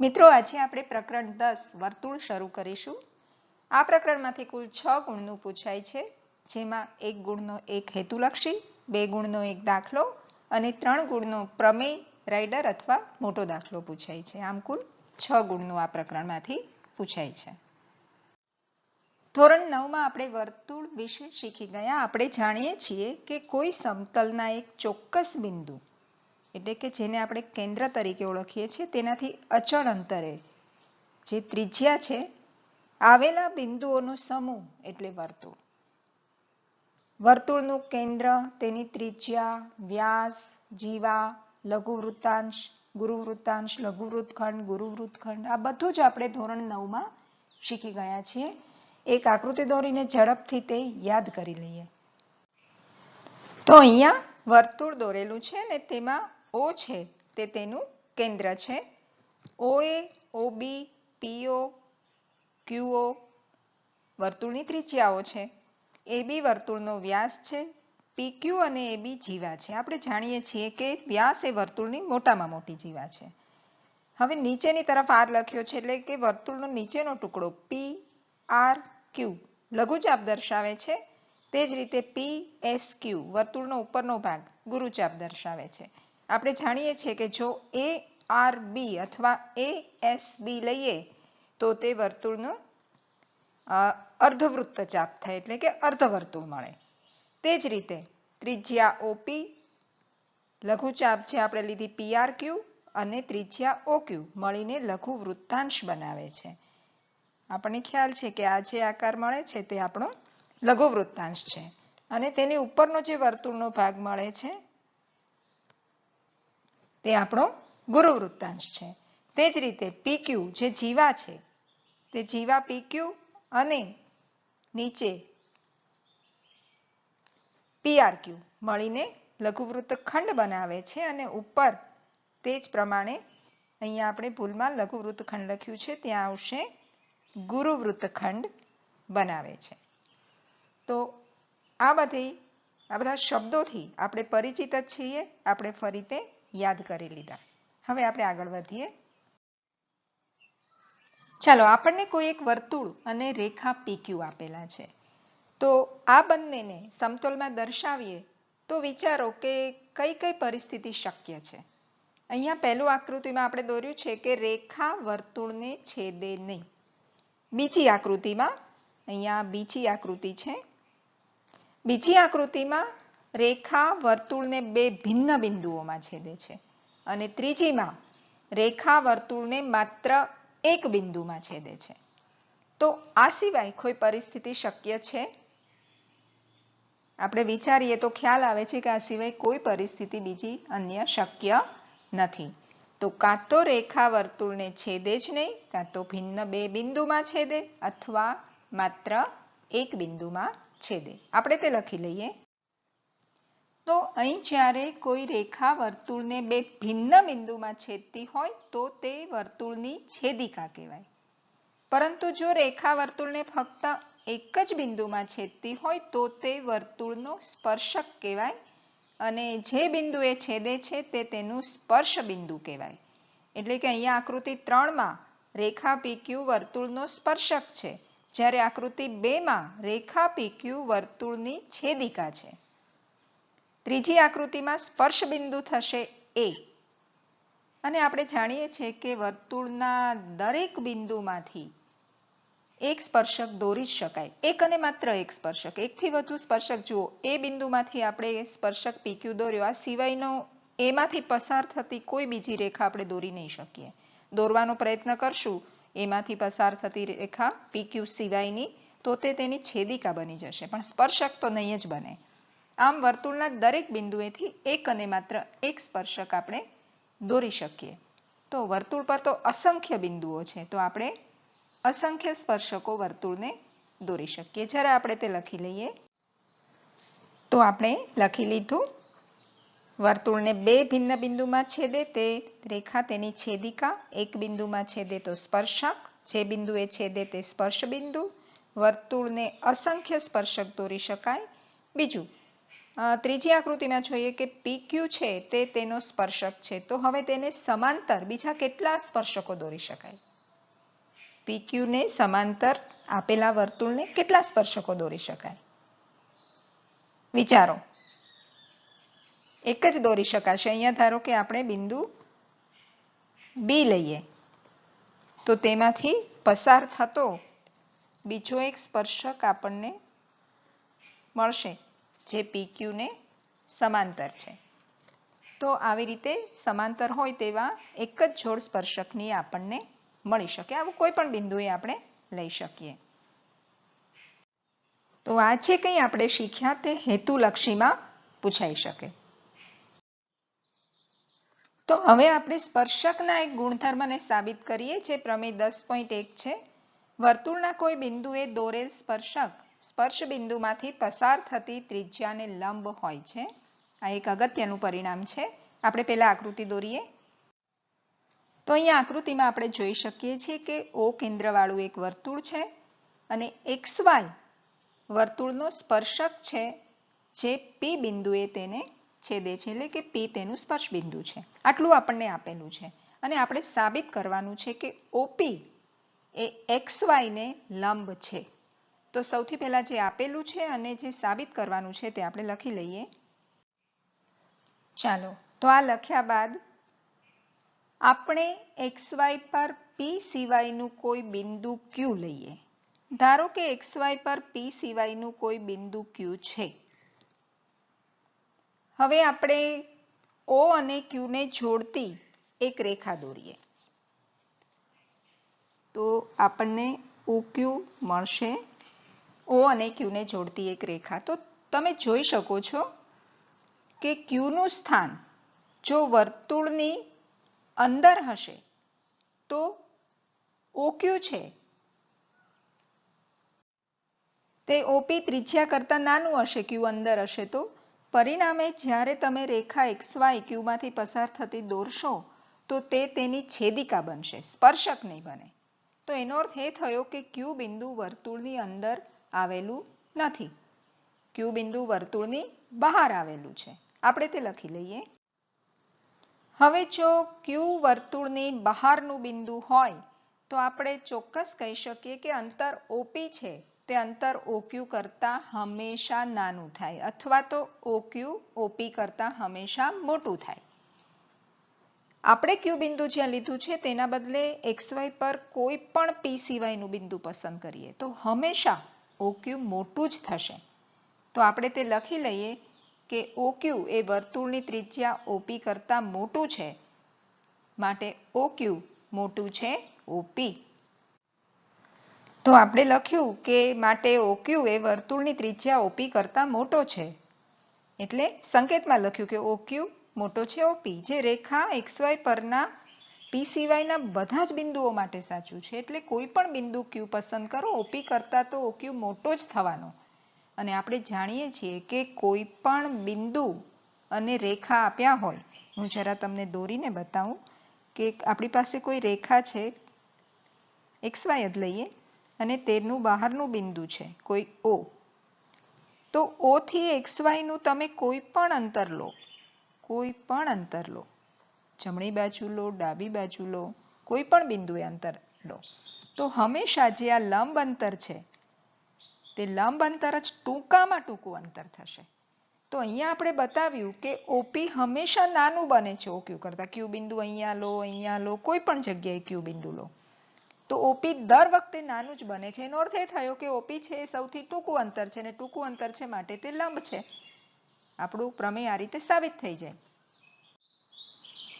મિત્રો, આજે આપણે પ્રકરણ દસ, વર્તુળ શરૂ કરીશું. આ પ્રકરણમાંથી કુલ છ ગુણનું પૂછાય છે, જેમાં એક ગુણનો એક હેતુલક્ષી, બે ગુણનો એક દાખલો અને ત્રણ ગુણનો પ્રમેય રાઇડર અથવા મોટો દાખલો પૂછાય છે. આમ કુલ છ ગુણનું આ પ્રકરણમાંથી પૂછાય છે. ધોરણ નવમાં આપણે વર્તુળ વિશે શીખી ગયા. આપણે જાણીએ છીએ કે કોઈ સમતલના એક ચોક્કસ બિંદુ એટલે કે જેને આપણે કેન્દ્ર તરીકે ઓળખીએ છીએ, તેનાથી અચળ અંતરે જે ત્રિજ્યા છે, આવેલા બિંદુઓનો સમૂહ એટલે વર્તુળ. વર્તુળનું કેન્દ્ર તેની ત્રિજ્યા, વ્યાસ, જીવા, લઘુવૃત્તાંશ, ગુરુવૃત્તાંશ, લઘુવૃત્તખંડ વૃત્તાંશ લઘુ વૃત્તખંડ ગુરુ વૃત્તખંડ આ બધું જ આપણે ધોરણ નવમાં શીખી ગયા છીએ. એક આકૃતિ દોરીને ઝડપથી તે યાદ કરી લઈએ. તો અહીંયા વર્તુળ દોરેલું છે ને તેમાં ઓ છે તે તેનું કેન્દ્ર છે. ઓએ, ઓબી, પીઓ, ક્યુઓ વર્તુળની ત્રિજ્યાઓ છે. એબી વર્તુળનો વ્યાસ છે. પીક્યુ અને એબી જીવા છે. આપણે જાણીએ છીએ કે વ્યાસ એ વર્તુળની મોટામાં મોટી જીવા છે. હવે નીચેની તરફ આર લખ્યો છે એટલે કે વર્તુળનો નીચેનો ટુકડો પી, આર, ક્યુ લઘુચાપ દર્શાવે છે. તે જ રીતે પી, એસ, ક્યુ વર્તુળનો ઉપરનો ભાગ ગુરુચાપ દર્શાવે છે. આપણે જાણીએ છીએ કે જો એ આર બી અથવા એ એસ બી લઈએ, તો તે વર્તુળનો અર્ધવૃત્ત ચાપ થાય, એટલે કે અર્ધવર્તુળ મળે. તે જ રીતે ત્રિજ્યા ઓપી લઘુચાપ જે આપણે લીધી પીઆર ક્યુ અને ત્રિજ્યા ઓ ક્યુ મળીને લઘુ વૃત્તાંશ બનાવે છે. આપણને ખ્યાલ છે કે આ જે આકાર મળે છે તે આપણો લઘુ વૃત્તાંશ છે. અને તેની ઉપરનો જે વર્તુળનો ભાગ મળે છે તે આપણો ગુરુ વૃત્તાંશ છે. તે જ રીતે પીક્યુ જે જીવા છે, તે જીવા પીક્યુ અને નીચે પીઆરક્યુ મળીને લઘુવૃત્ત ખંડ બનાવે છે અને ઉપર તે જ પ્રમાણે અહીંયા આપણે ભૂલમાં લઘુવૃત્ત ખંડ લખ્યું છે, ત્યાં આવશે ગુરુવૃત્ત ખંડ બનાવે છે. તો આ બધી, આ બધા શબ્દોથી આપણે પરિચિત જ છીએ, આપણે ફરી તે યાદ કરી લીધા. હવે આપણે આગળ વધીએ. ચાલો, આપણને કોઈ એક વર્તુળ અને રેખા પીક્યુ આપેલા છે. તો આ બંનેને સમતોલમાં દર્શાવીએ તો વિચારો કે કઈ કઈ પરિસ્થિતિ શક્ય છે. અહીંયા પહેલું આકૃતિમાં આપણે દોર્યું છે કે રેખા વર્તુળને છેદે નહીં. બીજી આકૃતિમાં, અહીંયા બીજી આકૃતિ છે. બીજી આકૃતિમાં રેખા વર્તુળને બે ભિન્ન બિંદુઓમાં છેદે છે. અને ત્રીજીમાં રેખા વર્તુળને માત્ર એક બિંદુમાં છેદે છે. તો આ સિવાય કોઈ પરિસ્થિતિ શક્ય છે? આપણે વિચારીએ તો ખ્યાલ આવે છે કે આ સિવાય કોઈ પરિસ્થિતિ બીજી અન્ય શક્ય નથી. તો કાં તો રેખા વર્તુળને છેદે જ નહીં, કાં તો ભિન્ન બે બિંદુમાં છેદે અથવા માત્ર એક બિંદુમાં છેદે. આપણે તે લખી લઈએ. તો અહીં જ્યારે કોઈ રેખા વર્તુળને બે ભિન્ન બિંદુમાં છેદતી હોય, તો તે વર્તુળની છેદિકા કહેવાય. પરંતુ જો રેખા વર્તુળને ફક્ત એક જ બિંદુમાં છેદતી હોય, તો તે વર્તુળનો સ્પર્શક કહેવાય અને જે બિંદુએ છેદે છે, તે તેનું સ્પર્શ બિંદુ કહેવાય. એટલે કે અહીંયા આકૃતિ ત્રણમાં રેખા પીક્યુ વર્તુળનો સ્પર્શક છે. જ્યારે આકૃતિ બેમાં રેખા પીક્યુ વર્તુળની છેદિકા છે. ત્રીજી આકૃતિમાં સ્પર્શ બિંદુ થશે એ. અને આપણે જાણીએ છીએ કે વર્તુળના દરેક બિંદુમાંથી એક સ્પર્શક દોરી જ શકાય. એક અને માત્ર એક સ્પર્શક. એકથી વધુ સ્પર્શક, જુઓ, એ બિંદુમાંથી આપણે સ્પર્શક પીક્યુ દોર્યો. આ સિવાયનો એમાંથી પસાર થતી કોઈ બીજી રેખા આપણે દોરી નહીં શકીએ. દોરવાનો પ્રયત્ન કરશું. એમાંથી પસાર થતી રેખા પીક્યુ સિવાયની, તો તે તેની છેદિકા બની જશે. પણ સ્પર્શક તો નહીં જ બને. આમ વર્તુળના દરેક બિંદુએથી એક અને માત્ર એક સ્પર્શક આપણે દોરી શકીએ. તો વર્તુળ પર તો અસંખ્ય બિંદુઓ છે, તો આપણે અસંખ્ય સ્પર્શકો વર્તુળને દોરી શકીએ. જ્યારે આપણે તે લખી લઈએ, તો આપણે લખી લીધું, વર્તુળને બે ભિન્ન બિંદુમાં છેદે તે રેખા તેની છેદિકા, એક બિંદુમાં છેદે તો સ્પર્શક, જે બિંદુએ છેદે તે સ્પર્શ બિંદુ. વર્તુળને અસંખ્ય સ્પર્શક દોરી શકાય. બીજું ત્રીજી આકૃતિમાં જોઈએ કે PQ છે તે તેનો સ્પર્શક છે. તો હવે તેને સમાંતર બીજા કેટલા સ્પર્શકો દોરી શકાય? PQ ને સમાંતર આપેલા વર્તુળને કેટલા સ્પર્શકો દોરી શકાય? વિચારો. એક જ દોરી શકાશે. અહીંયા ધારો કે આપણે બિંદુ બી લઈએ. તો તેમાંથી પસાર થતો બીજો એક સ્પર્શક આપણને મળશે. જે PQ ને સમાંતર છે. તો આવી રીતે સમાંતર હોય તેવા એક જ જોડ સ્પર્શકની આપણને મળી શકે. આવું કોઈ પણ બિંદુએ આપણે લઈ શકીએ. તો આ છે કંઈ આપણે શીખ્યા તે હેતુલક્ષીમાં પૂછાઈ શકે. તો હવે આપણે સ્પર્શકના એક ગુણધર્મને સાબિત કરીએ, જે પ્રમેય દસ પોઈન્ટ એક છે. વર્તુળના કોઈ બિંદુએ દોરેલ સ્પર્શક સ્પર્શ બિંદુમાંથી પસાર થતી ત્રિજ્યાને લંબ હોય છે. આ એક અગત્યનું પરિણામ છે. આપણે પહેલા આકૃતિ દોરીએ. તો અહીંયા આકૃતિમાં આપણે જોઈ શકીએ છીએ કે ઓ કેન્દ્રવાળું એક વર્તુળ છે અને એક્સ વાય વર્તુળનો સ્પર્શક છે જે પી બિંદુએ તેને છેદે છે. એટલે કે પી તેનું સ્પર્શ બિંદુ છે. આટલું આપણને આપેલું છે. અને આપણે સાબિત કરવાનું છે કે ઓપી એ એક્સ વાયને લંબ છે. તો સૌથી પહેલા જે આપેલું છે અને જે સાબિત કરવાનું છે તે આપણે લખી લઈએ. ચાલો, તો આ લખ્યા બાદ આપણે એક્સ વાય પર પી સિવાયનું કોઈ બિંદુ ક્યુ લઈએ. ધારો કે એક્સ વાય પર પી સિવાયનું કોઈ બિંદુ ક્યુ છે. હવે આપણે ઓ અને ક્યુને જોડતી એક રેખા દોરીએ. તો આપણને OQ મળશે. ઓ અને ક્યુને જોડતી એક રેખા. તો તમે જોઈ શકો છો કે ક્યુનું સ્થાન જો વર્તુળની અંદર હશે, તો OQ છે? તે ઓપી ત્રિજ્યા કરતાં નાનું હશે, ક્યુ અંદર હશે. તો પરિણામે જ્યારે તમે રેખા એક્સ વાય ક્યુમાંથી પસાર થતી દોરશો, તો તે તેની છેદિકા બનશે, સ્પર્શક નહીં બને. તો એનો અર્થ એ થયો કે ક્યુ બિંદુ વર્તુળની અંદર આવેલું નથી. ક્યુ બિંદુ વર્તુળની બહાર આવેલું છે. આપણે તે લખી લઈએ. હવે જો ક્યુ વર્તુળની બહારનું બિંદુ હોય, તો આપણે ચોક્કસ કહી શકીએ કે અંતર ઓપી છે. તે અંતર ઓક્યુ કરતાં હંમેશા નાનું થાય અથવા તો ઓક્યુ ઓપી કરતાં હંમેશા મોટું થાય. આપણે ક્યુ બિંદુ જ્યાં લીધું છે તેના બદલે એક્સ વાય પર કોઈ પણ પી સિવાયનું બિંદુ પસંદ કરીએ. તો હંમેશા ઓક્યુ મોટું જ થશે. તો આપણે તે લખી લઈએ કે ઓક્યુ એ વર્તુળની ત્રિજ્યા ઓપી કરતાં મોટું છે. માટે ઓક્યુ મોટું છે ઓપી. તો આપણે લખ્યું કે માટે ઓક્યુ એ વર્તુળની ત્રિજ્યા ઓપી કરતાં મોટો છે. એટલે સંકેતમાં લખ્યું કે ઓક્યુ મોટો છે ઓપી. જે રેખા એક્સ વાય પરના પી સિવાયના બધા જ બિંદુઓ માટે સાચું છે. એટલે કોઈ પણ બિંદુ ક્યુ પસંદ કરો ઓપી કરતાં તો ઓક્યુ મોટો જ થવાનો. અને આપણે જાણીએ છીએ કે કોઈ પણ બિંદુ અને રેખા આપ્યા હોય, હું જરા તમને દોરીને બતાવું કે આપણી પાસે કોઈ રેખા છે એક્સ વાય જ લઈએ, અને તેનું બહારનું બિંદુ છે, કોઈ ઓ તો ઓથી એક્સ વાયનું તમે કોઈ પણ અંતર લો, કોઈ પણ અંતર લો. જમણી બાજુ લો ડાબી બાજુ લો કોઈ પણ બિંદુએ અંતર લો. તો હંમેશા જે આ લંબ અંતર છે, તે લંબ અંતર જ ટૂંકામાં ટૂંકું અંતર થશે. તો અહીંયા આપણે બતાવ્યું કે ઓપી હંમેશા નાનું બને છે ઓક્યુ કરતાં. ક્યુ બિંદુ અહીંયા લો અહીંયા લો, કોઈ પણ જગ્યાએ ક્યુ બિંદુ લો. તો ઓપી દર વખતે નાનું જ બને છે. એનો અર્થ એ થયો કે ઓપી છે એ સૌથી ટૂંકું અંતર છે અને ટૂંકું અંતર છે માટે તે લંબ છે. આપણું પ્રમેય આ રીતે સાબિત થઈ જાય.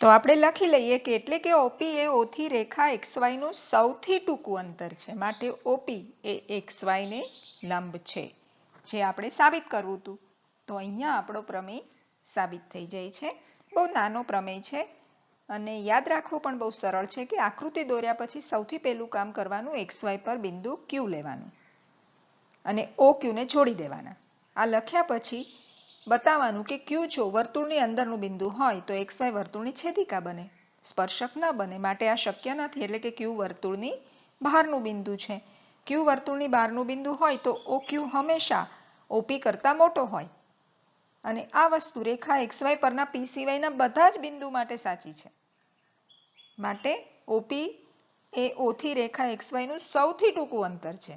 તો આપણે લખી લઈએ કે એટલે કે ઓપી એ ઓથી રેખા એક્સનું સૌથી ટૂંકું અંતર છે. માટે ઓપી એ એક્સ ને લંબ છે, જે આપણે સાબિત કરવું હતું. તો અહીંયા આપણો પ્રમેય સાબિત થઈ જાય છે. બહુ નાનો પ્રમેય છે અને યાદ રાખવું પણ બહુ સરળ છે કે આકૃતિ દોર્યા પછી સૌથી પહેલું કામ કરવાનું એક્સ વાય પર બિંદુ ક્યુ લેવાનું અને ઓ ક્યુને જોડી દેવાના. આ લખ્યા પછી બતાવવાનું કે ક્યુ જો વર્તુળની અંદરનું બિંદુ હોય તો એક્સ વાય વર્તુળની છેદિકા બને. સ્પર્શક ન બને. માટે આ શક્ય નથી. એટલે કે ક્યુ વર્તુળની બહારનું બિંદુ છે. ક્યુ વર્તુળની બહારનું બિંદુ હોય તો ઓ ક્યુ હંમેશા ઓપી કરતાં મોટો હોય. અને આ વસ્તુ રેખા એક્સ વાય પરના પી સિવાયના બધા જ બિંદુ માટે સાચી છે. માટે ઓપી એ ઓથી રેખા એક્સનું સૌથી ટૂંકું અંતર છે.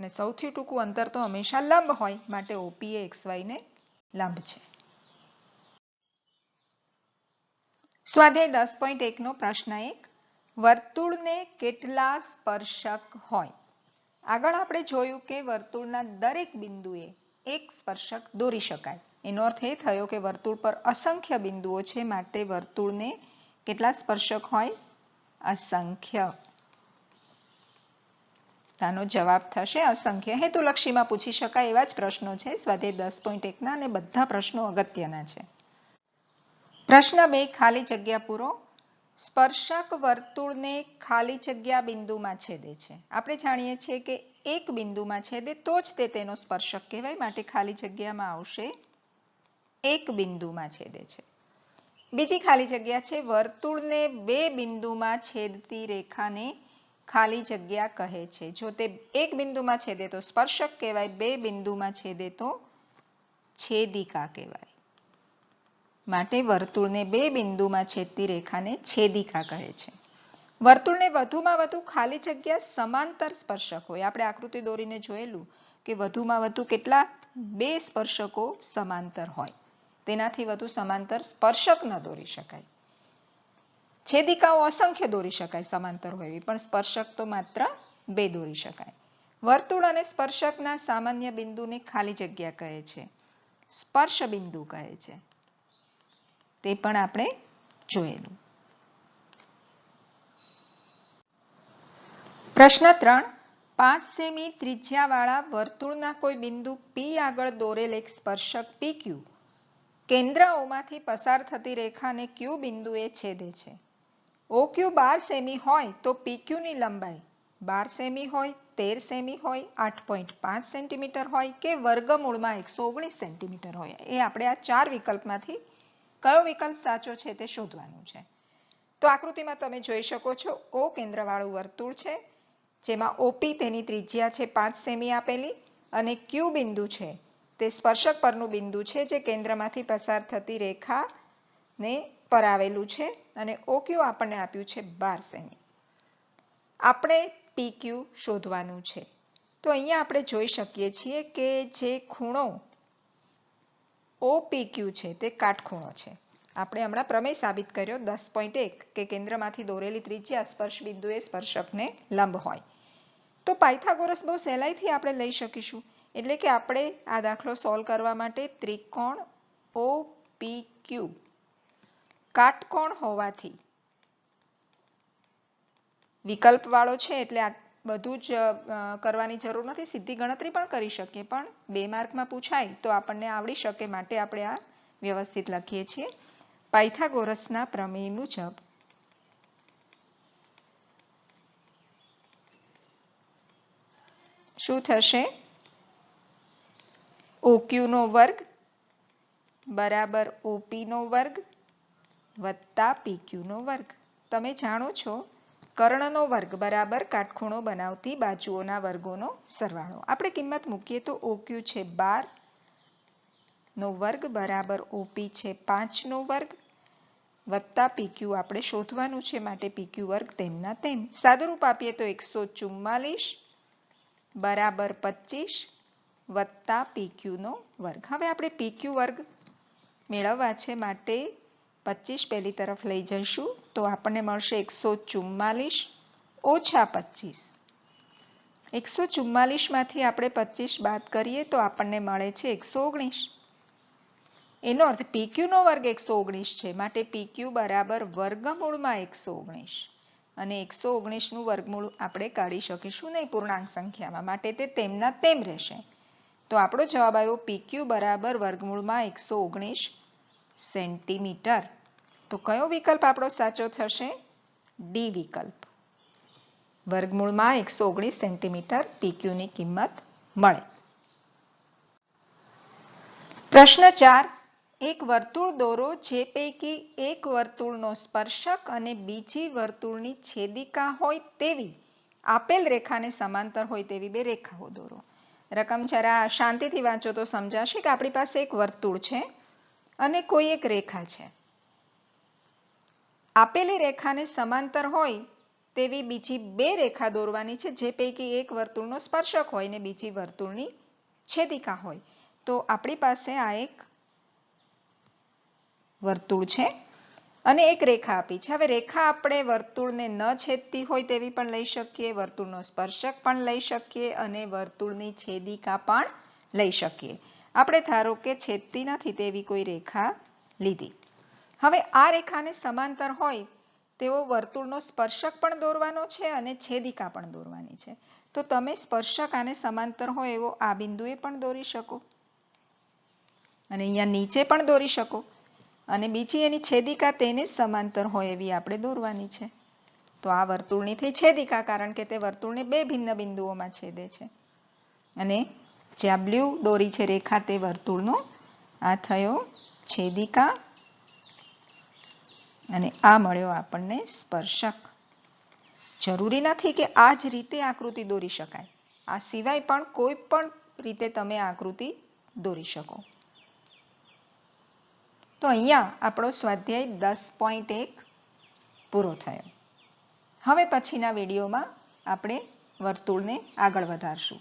અને સૌથી ટૂંકું અંતર તો હંમેશા લંબ હોય. માટે ઓપી એ એક્સ ને લંબ છે સ્વાધ્યાય દસ પોઈન્ટ એકનો પ્રશ્ન એક. વર્તુળને કેટલા સ્પર્શક હોય? આગળ આપણે જોયું કે વર્તુળના દરેક બિંદુએ એક સ્પર્શક દોરી શકાય. એનો અર્થ એ થયો કે વર્તુળ પર અસંખ્ય બિંદુઓ છે, માટે વર્તુળને કેટલા સ્પર્શક હોય? અસંખ્ય. આનો જવાબ થશે. અસંખ્ય હેતુલક્ષીમાં પૂછી શકાય એવા જ પ્રશ્નો છે. સ્વાધ્યાય દસ પોઈન્ટ એકના અને બધા પ્રશ્નો અગત્યના છે. પ્રશ્ન બે, ખાલી જગ્યા પૂરો. સ્પર્શક વર્તુળને ખાલી જગ્યા બિંદુમાં છેદે છે. આપણે જાણીએ છીએ કે એક બિંદુમાં છેદે તો જ તે તેનો સ્પર્શક કહેવાય. માટે ખાલી જગ્યામાં આવશે એક બિંદુમાં છેદે છે. બીજી ખાલી જગ્યા છે. વર્તુળને બે બિંદુમાં છેદતી રેખાને ખાલી જગ્યા કહે છે. જો તે એક બિંદુમાં છેદે તો સ્પર્શક કહેવાય, બે બિંદુમાં છેદે તો છેદિકા કહેવાય. માટે વર્તુળને બે બિંદુમાં છેદતી રેખાને છેદિકા કહે છે. વર્તુળને વધુમાં વધુ ખાલી જગ્યા સમાંતર સ્પર્શક હોય. આપણે આકૃતિ દોરીને જોયેલું કે વધુમાં વધુ કેટલા? બે સ્પર્શકો સમાંતર હોય. તેનાથી વધુ સમાંતર સ્પર્શક ન દોરી શકાય. છેદિકાઓ અસંખ્ય દોરી શકાય, સમાંતર હોય. પણ સ્પર્શક તો માત્ર બે દોરી શકાય. વર્તુળ અને સ્પર્શકના સામાન્ય બિંદુને ખાલી જગ્યા કહે છે. સ્પર્શ બિંદુ કહે છે. તે પણ આપણે જોયેલું. પ્રશ્ન ત્રણ. પાંચ સેમી ત્રિજ્યાવાળા વર્તુળના કોઈ બિંદુ પી આગળ દોરેલ એક સ્પર્શક પી ક્યુ કેન્દ્રઓમાંથી પસાર થતી રેખાને ક્યુ બિંદુએ છેદે છે. ઓ ક્યુ બાર સેમી હોય તો પી ક્યુની લંબાઈ? બાર સેમી હોય, તેર સેમી હોય, આઠ પોઈન્ટ પાંચ સેન્ટીમીટર હોય કે વર્ગમૂળમાં એકસો ઓગણીસ સેન્ટીમીટર હોય? એ આપણે આ ચાર વિકલ્પમાંથી કયો વિકલ્પ સાચો છે તે શોધવાનું છે. તો આકૃતિમાં તમે જોઈ શકો છો, ઓ કેન્દ્રવાળું વર્તુળ છે, જેમાં ઓપી તેની ત્રિજ્યા છે પાંચ સેમી આપેલી અને ક્યુ બિંદુ છે તે સ્પર્શક પરનું બિંદુ છે જે કેન્દ્રમાંથી પસાર થતી રેખાને પર આવેલું છે અને ઓક્યુ આપણને આપ્યું છે બાર સેમી આપણે પીક્યુ શોધવાનું છે. તો અહીંયા આપણે જોઈ શકીએ છીએ કે જે ખૂણો ઓપીક્યુ છે તે કાટખૂણો છે. આપણે હમણાં પ્રમેય સાબિત કર્યો, દસ પોઈન્ટ એક, કે કેન્દ્રમાંથી દોરેલી ત્રિજ્યા સ્પર્શ બિંદુએ સ્પર્શકને લંબ હોય. તો પાયથાગોરસ બહુ સહેલાઈથી આપણે લઈ શકીશું. એટલે કે આપણે આ દાખલો સોલ્વ કરવા માટે ત્રિકોણ OPQ કાટકોણ હોવાથી. વિકલ્પ વાળો છે એટલે આ બધું જ કરવાની જરૂર નથી. સીધી ગણતરી પણ કરી શકીએ, પણ બે માર્કમાં પૂછાય તો આપણને આવડી શકે માટે આપણે આ વ્યવસ્થિત લખીએ છીએ. પાયથાગોરસના પ્રમેય મુજબ. શું થશે? ઓક્યુ નો વર્ગ બરાબર ઓપીનો વર્ગ વત્તા પીક્યુનો વર્ગ. તમે જાણો છો, કર્ણનો વર્ગ બરાબર કાટખૂણો બનાવતી બાજુઓના વર્ગોનો સરવાળો. આપણે કિંમત મૂકીએ તો ઓક્યુ છે બાર, નો વર્ગ બરાબર ઓપી છે પાંચનો વર્ગ. વત્તા પીક્યુ આપણે શોધવાનું છે માટે પીક્યુ વર્ગ તેમના તેમ. સાદુરૂપ આપીએ તો એકસો ચુમ્માલીસ બરાબર પચીસ વત્તા પીક્યુનો વર્ગ. હવે આપણે પીક્યુ વર્ગ મેળવવા છે માટે પચીસ પહેલી તરફ લઈ જઈશું. તો આપણને મળશે એકસો ચુમ્માલીસ ઓછા પચીસ. એકસો ચુમ્માલીસમાંથી આપણે પચીસ બાદ કરીએ તો આપણને મળે છે એકસો ઓગણીસ. એનો અર્થ પીક્યુનો વર્ગ એકસો ઓગણીસ છે. માટે પીક્યુ બરાબર વર્ગમૂળમાં એકસો ઓગણીસ. અને એકસો ઓગણીસનું વર્ગમૂળ આપણે કાઢી શકીશું નહીં પૂર્ણાંક સંખ્યામાં. માટે તે તેમના તેમ રહેશે. તો આપણો જવાબ આવ્યો પીક્યુ બરાબર વર્ગમૂળમાં એકસો ઓગણીસ સેન્ટીમીટર. તો કયો વિકલ્પ આપણો સાચો થશે? ડી વિકલ્પ. વર્ગમૂળમાં એકસો ઓગણીસ સેન્ટીમીટર પીક્યુની કિંમત મળે. પ્રશ્ન ચાર. એક વર્તુળ દોરો જે પૈકી એક વર્તુળનો સ્પર્શક અને બીજી વર્તુળની છેદિકા હોય તેવી આપેલ રેખાને સમાંતર હોય તેવી બે રેખાઓ દોરો. રકમ જરા શાંતિથી વાંચો તો સમજાશે કે આપણી પાસે એક વર્તુળ છે અને કોઈ એક રેખા છે. આપેલી રેખાને સમાંતર હોય તેવી બીજી બે રેખા દોરવાની છે. જે પૈકી એક વર્તુળનો સ્પર્શક હોય ને બીજી વર્તુળની છેદિકા હોય. તો આપણી પાસે આ એક વર્તુળ છે અને એક રેખા આપી છે. હવે રેખા આપણે વર્તુળને ન છેદતી હોય તેવી પણ લઈ શકીએ, વર્તુળનો સ્પર્શક પણ લઈ શકીએ અને વર્તુળની છેદિકા પણ લઈ શકીએ. આપણે ધારો કે છેદતી નથી તેવી કોઈ રેખા લીધી. હવે આ રેખાને સમાંતર હોય તેવો વર્તુળનો સ્પર્શક પણ દોરવાનો છે અને છેદિકા પણ દોરવાની છે. તો તમે સ્પર્શક આને સમાંતર હોય એવો આ બિંદુએ પણ દોરી શકો. અને અહીંયા નીચે પણ દોરી શકો. અને બીજી એની છેદિકા તેને સમાંતર હોય એવી આપણે દોરવાની છે. તો આ વર્તુળની થઈ છેદિકા, કારણ કે તે વર્તુળને બે ભિન્ન બિંદુઓમાં છેદે છે. અને જે આ બ્લુ દોરી છે રેખા, તે વર્તુળનો આ થયો છેદિકા અને આ મળ્યો આપણને સ્પર્શક. જરૂરી નથી કે આ જ રીતે આકૃતિ દોરી શકાય. આ સિવાય પણ કોઈ પણ રીતે તમે આકૃતિ દોરી શકો. તો અહીંયા આપણો સ્વાધ્યાય દસ પોઈન્ટ એક પૂરો થયો. હવે પછીના વિડીયોમાં આપણે વર્તુળને આગળ વધારશું.